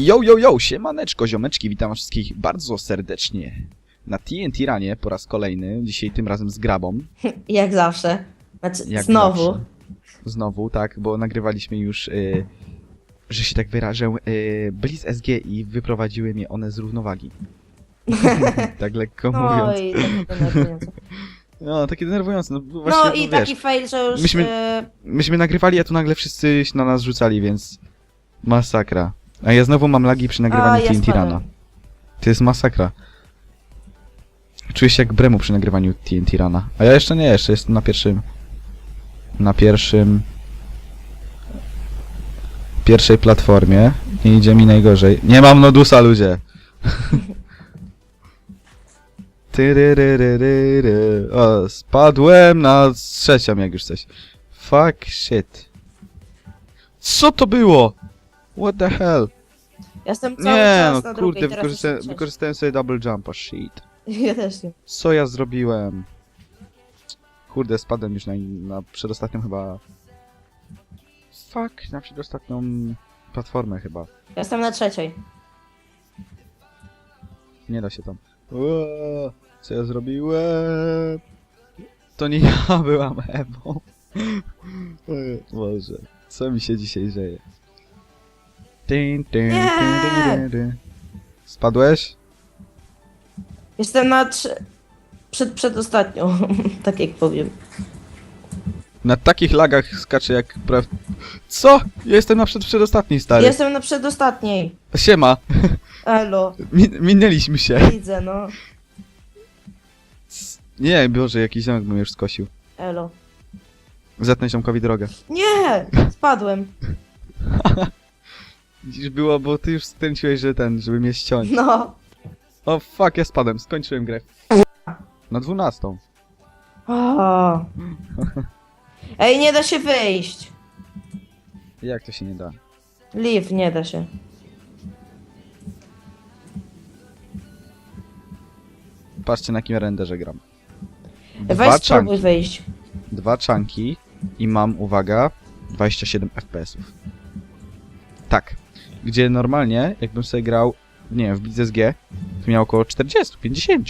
Yo, yo, yo, siemaneczko, ziomeczki, witam wszystkich bardzo serdecznie na TNT Ranie po raz kolejny, dzisiaj tym razem z Grabą. Jak zawsze. Znaczy, Jak znowu. zawsze. Znowu, tak, bo nagrywaliśmy już, y, że się tak wyrażę, y, Blizz SG i wyprowadziły mnie one z równowagi. tak lekko mówiąc. No i tak denerwujące. No, takie denerwujące, no właśnie, No no, i wiesz, taki fail, że już... myśmy- e, myśmy nagrywali, a tu nagle wszyscy się na nas rzucali, więc masakra. A ja znowu mam lagi przy a, nagrywaniu ja TNT spadłem. Rana. To jest masakra. Czuję się jak Bremu przy nagrywaniu TNT Rana. A ja jeszcze nie, jeszcze jestem na pierwszym... Na pierwszym... Pierwszej platformie. Nie idzie mi najgorzej. Nie mam nodusa, ludzie! Tyryryryryry. O, spadłem na trzecią jak już coś. Fuck shit. Co to było? What the hell? Jestem cały Nie, czas no na drugiej, kurde, teraz wykorzystałem, jestem wykorzystałem sobie double jumpa, shit. Ja też nie. Co ja zrobiłem? Kurde, spadłem już na, na przedostatnią chyba... Fuck, na przedostatnią platformę chyba. Jestem na trzeciej. Nie da się tam. Uaa, co ja zrobiłem? To nie ja byłam Ewą. Boże, co mi się dzisiaj dzieje? Dyn, dyn, Nie! dyn, dyn, dyn. Spadłeś? Jestem na trze... Przed, przedostatnią, tak jak powiem. Na takich lagach skaczę jak praw... Co? Ja jestem na przed, przedostatniej, stary. Jestem na przedostatniej. Siema. Elo, Min minęliśmy się. widzę, no. Nie, Boże, jakiś ziomek bym już skosił. Elo. Zetnę ziomkowi drogę. Nie! Spadłem. Dziś było, bo ty już skręciłeś, że ten, żeby mnie ściąć. No. O fuck, ja spadłem, skończyłem grę. Na dwunastą. O. Ej, nie da się wyjść. Jak to się nie da? Leave, nie da się. Patrzcie na jakim renderze gram. Weź Dwa spróbuj czanki, wyjść. dwa czanki i mam, uwaga, 27 FPS-ów. Tak. Gdzie normalnie, jakbym sobie grał, nie wiem, w BZG, to miał około 40, 50.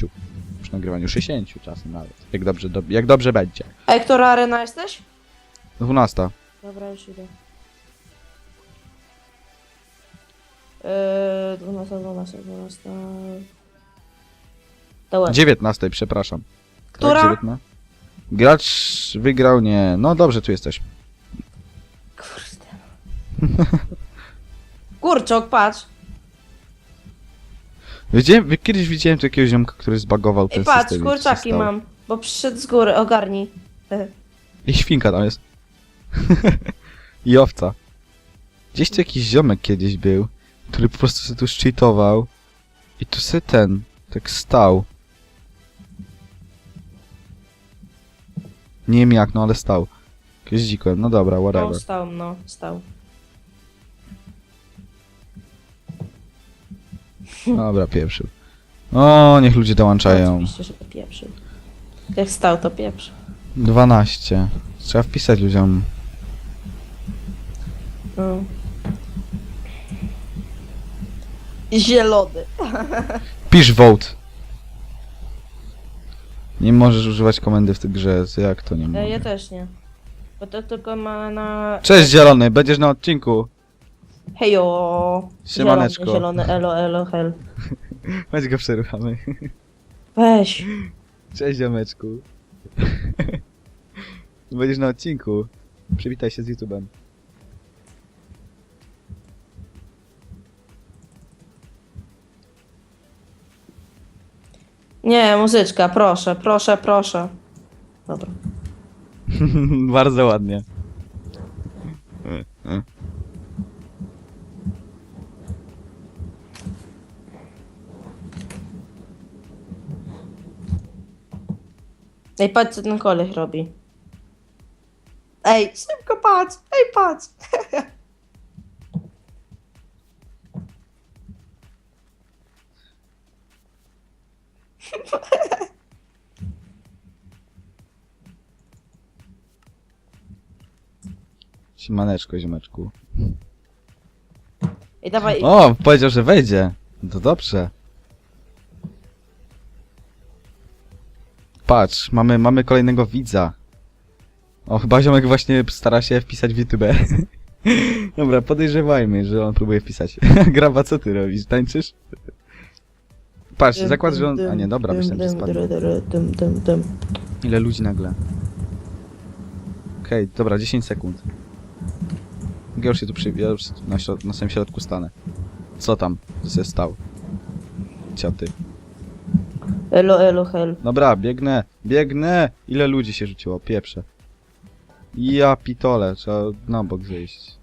Przy nagrywaniu 60 czasem nawet. Jak dobrze, do, jak dobrze będzie. Ej, która arena jesteś? 12. Dobra, już idę. Yy, 12, 12, 12. Dołek. 19, przepraszam. Która? Tak, 19. Gracz wygrał, nie. No dobrze, tu jesteś. Kurde. Kurczok, patrz. Widziałem, kiedyś widziałem tu jakiegoś ziomka, który zbagował ten I patrz, system. i co się kurczaki mam. Bo przyszedł z góry, ogarnij. I świnka tam jest. I owca. Gdzieś tu jakiś ziomek kiedyś był, który po prostu sobie tu cheatował. I tu se ten, tak stał. Nie wiem jak, no ale stał. Jakieś dzikłem, no dobra, No, whatever. stał, no, stał. Dobra, pieprzył. O, niech ludzie dołączają. Oczywiście, że to pieprzył. Jak stał, to pieprz. 12. Trzeba wpisać ludziom. No. Zielony. Pisz vote. Nie możesz używać komendy w tej grze, jak to nie E, ja mogę? też nie. Bo to tylko ma na... Cześć zielony, będziesz na odcinku. Hejo. Siemaneczko. Zielony, zielony, elo, elo, hel. Chodź go przeruchamy. Weź. Cześć ziomeczku. Będziesz na odcinku. Przywitaj się z YouTube'em. Nie, muzyczka, proszę, proszę, proszę. Dobra. Bardzo ładnie. Ej, patrz co ten koleś robi. Ej, szybko patrz! Ej, patrz! Siemaneczko ziomeczku. Ej, dawaj. O, powiedział, że wejdzie. No To dobrze. Patrz, mamy, mamy kolejnego widza. O, chyba ziomek właśnie stara się wpisać w YouTube. Dobra, podejrzewajmy, że on próbuje wpisać. Graba, co ty robisz? Tańczysz? Patrz, zakład, że on... A nie, dobra, myślałem, że spadł. Ile ludzi nagle? Okej, dobra, 10 sekund. Ja już się tu przy... Ja już na, środ... na samym środku stanę. Co tam? Co się stał? Cioty. Elo, elo, hel. Dobra, biegnę, biegnę! Ile ludzi się rzuciło? Pieprze. Ja pitole, trzeba na bok zejść.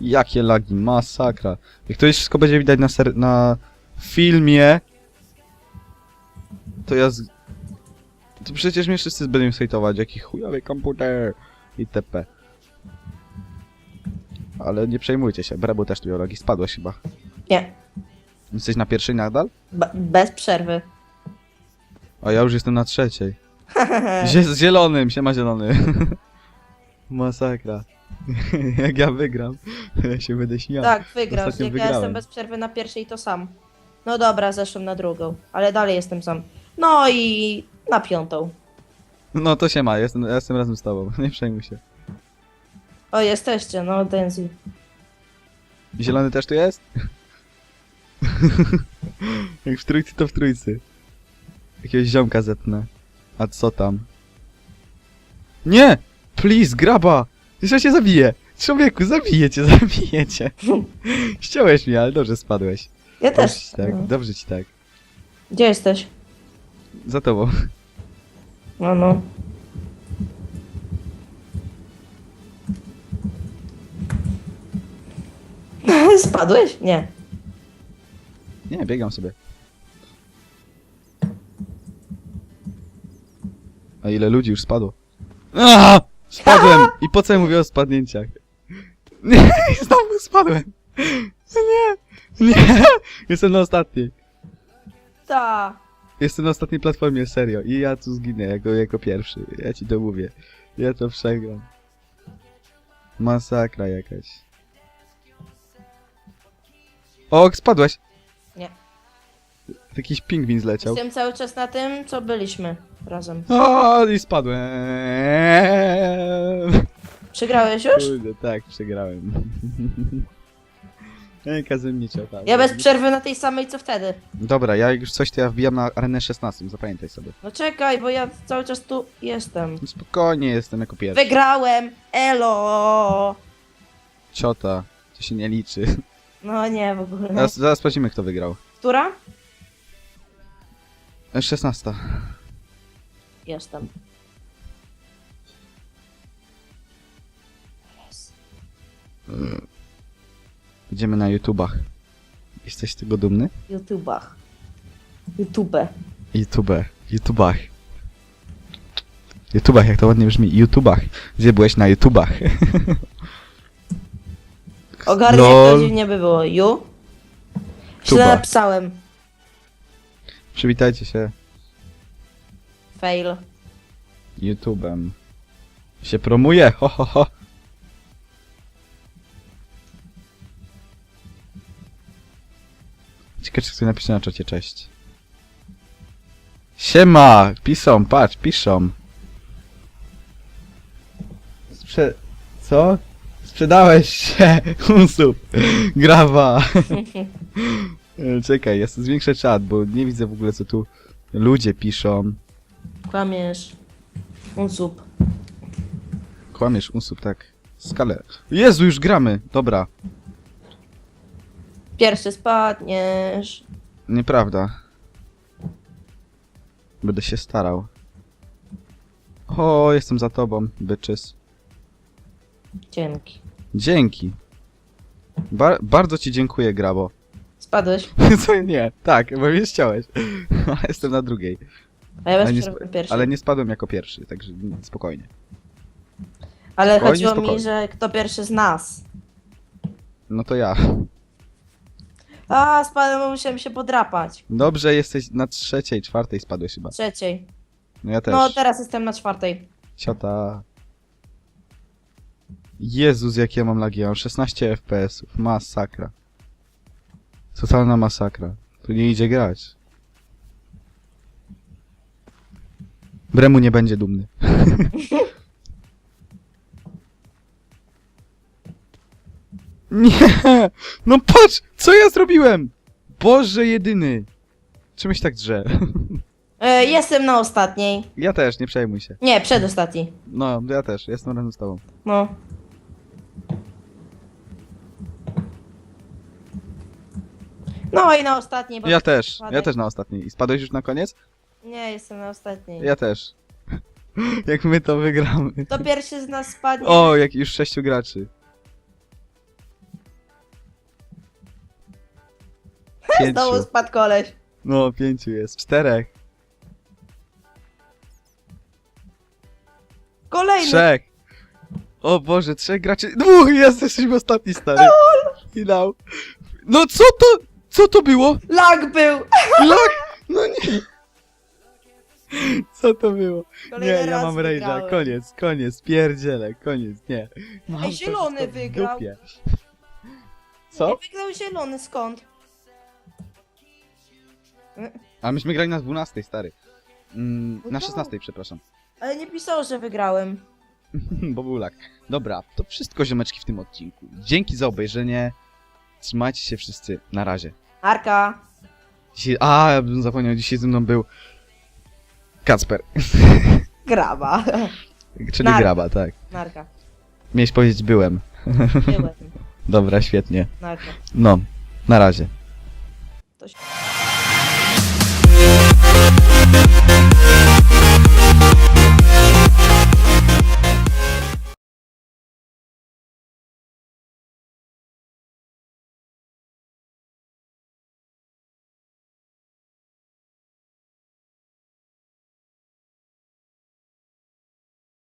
Jakie lagi, masakra. Jak to już wszystko będzie widać na, ser na filmie, to ja z... To przecież mnie wszyscy będą hejtować, jaki chujowy komputer itp. Ale nie przejmujcie się, Brebu też tu lagi, spadłeś chyba. Nie. Jesteś na pierwszej nadal? Ba- bez przerwy. A ja już jestem na trzeciej. Zie z zielonym, siema zielony. Masakra. Jak ja wygram, ja się będę śmiał. tak. Ostatnio Jak ja wygrałem. jestem bez przerwy na pierwszej, to sam. No dobra, zeszłem na drugą. Ale dalej jestem sam. No i na piątą. No to się ma, jestem, ja jestem razem z tobą, nie przejmuj się. O, jesteście, no Denzi. Zielony też tu jest? Jak w trójcy, to w trójcy. Jakiegoś ziomka zetnę. A co tam? Nie! Please, graba! Jeszcze cię zabiję! Człowieku, zabiję cię, zabiję cię. Ściąłeś mnie, ale dobrze spadłeś. Ja Dobrze też. ci tak, No. dobrze ci tak. Gdzie jesteś? Za tobą. No, no. Spadłeś? Nie. Nie, biegam sobie. A ile ludzi już spadło? A! Spadłem! I po co ja mówię o spadnięciach? Nie, znowu spadłem! Nie! Nie! Jestem na ostatniej. Ta. Jestem na ostatniej platformie, serio. I ja tu zginę jako, jako pierwszy. Ja ci to mówię. Ja to przegram. Masakra jakaś. O, spadłeś! Nie. Jakiś pingwin zleciał. Jestem cały czas na tym, co byliśmy razem. O, i spadłem. Przegrałeś już? Kurde, tak, przegrałem. Ej, kazemnicza, tak. Ja bez przerwy na tej samej, co wtedy. Dobra, ja jak już coś, to ja wbijam na arenę 16, zapamiętaj sobie. No czekaj, bo ja cały czas tu jestem. No Spokojnie jestem jako pierwszy. Wygrałem! Elo! Ciota, to się nie liczy. No nie, w ogóle. Zaraz, zaraz sprawdzimy, kto wygrał. Która? E, 16. Jestem. Yes. Idziemy na YouTubach. Jesteś z tego dumny? YouTubach. YouTube. YouTube. YouTubach. YouTubach, jak to ładnie brzmi. YouTubach. Gdzie byłeś na YouTubach? Ogarnię, Lol. to dziwnie by było. You? Źle Tuba. napisałem. Przywitajcie się Fail. YouTubem. Się promuje, ho ho ho. Ciekawe, czy ktoś napisze na czacie cześć. Siema! Piszą, patrz, piszą. Sprze... Co? Sprzedałeś się! Unsub! Grawa! Czekaj, ja sobie zwiększę czat, bo nie widzę w ogóle co tu ludzie piszą. Kłamiesz. Unsub. Kłamiesz, unsub, tak. Skalę. Jezu, już gramy! Dobra, Pierwszy spadniesz. nieprawda. Będę się starał. O, jestem za tobą, bitches. Dzięki. Dzięki. Ba bardzo ci dziękuję, Grabo. Spadłeś. Co nie? Tak, bo mnie chciałeś. Ale jestem na drugiej. A ja Ale nie, sp- pierwszy. ale nie spadłem jako pierwszy, także spokojnie. Ale spokojnie, chodziło spokojnie. mi, że kto pierwszy z nas. No to ja. A, spadłem, bo musiałem się podrapać. Dobrze, jesteś na trzeciej, czwartej spadłeś chyba. Trzeciej. No ja też. No, teraz jestem na czwartej. Ciota. Jezus, jak ja mam lagi, ja mam 16 FPS-ów. Masakra. Totalna masakra. Tu nie idzie grać. Bremu nie będzie dumny. nie! No patrz! Co ja zrobiłem? Boże jedyny! Czymś tak drze. E, jestem na ostatniej. ja też, nie przejmuj się. Nie, przedostatniej. No, ja też, jestem razem z tobą. No. No i na ostatniej, bo... Ja też, ja Spadek. też na ostatniej. I spadłeś już na koniec? Nie, jestem na ostatniej. Ja też. Jak my to wygramy. To pierwszy z nas spadnie. O, jak już sześciu graczy. Znowu Pięciu. spadł koleś. No, pięciu jest. Czterech. Kolejny. Trzech. O Boże, trzech graczy. Dwóch jest, jesteśmy ostatni, stary. Finał. No co to? Co to było? Lag był. Lak? No nie. Co to było? Kolejny Nie, ja raz mam rage'a. wygrałem. Koniec, koniec, pierdzielę, koniec, nie. Mam to zielony wszystko w wygrał. dupie. Co? Wygrał zielony, skąd? A myśmy grali na 12, stary. Mm, No na to- 16, przepraszam. Ale nie pisało, że wygrałem. bo był lak. Dobra, to wszystko ziomeczki w tym odcinku. Dzięki za obejrzenie. Trzymajcie się wszyscy. Na razie. Arka! Dzisiaj... A, ja bym zapomniał, dzisiaj ze mną był Kacper. Graba. Czyli Narka. graba, tak. Narka. Miałeś powiedzieć byłem. Byłem. Dobra, świetnie. Narka. No, na razie. To się...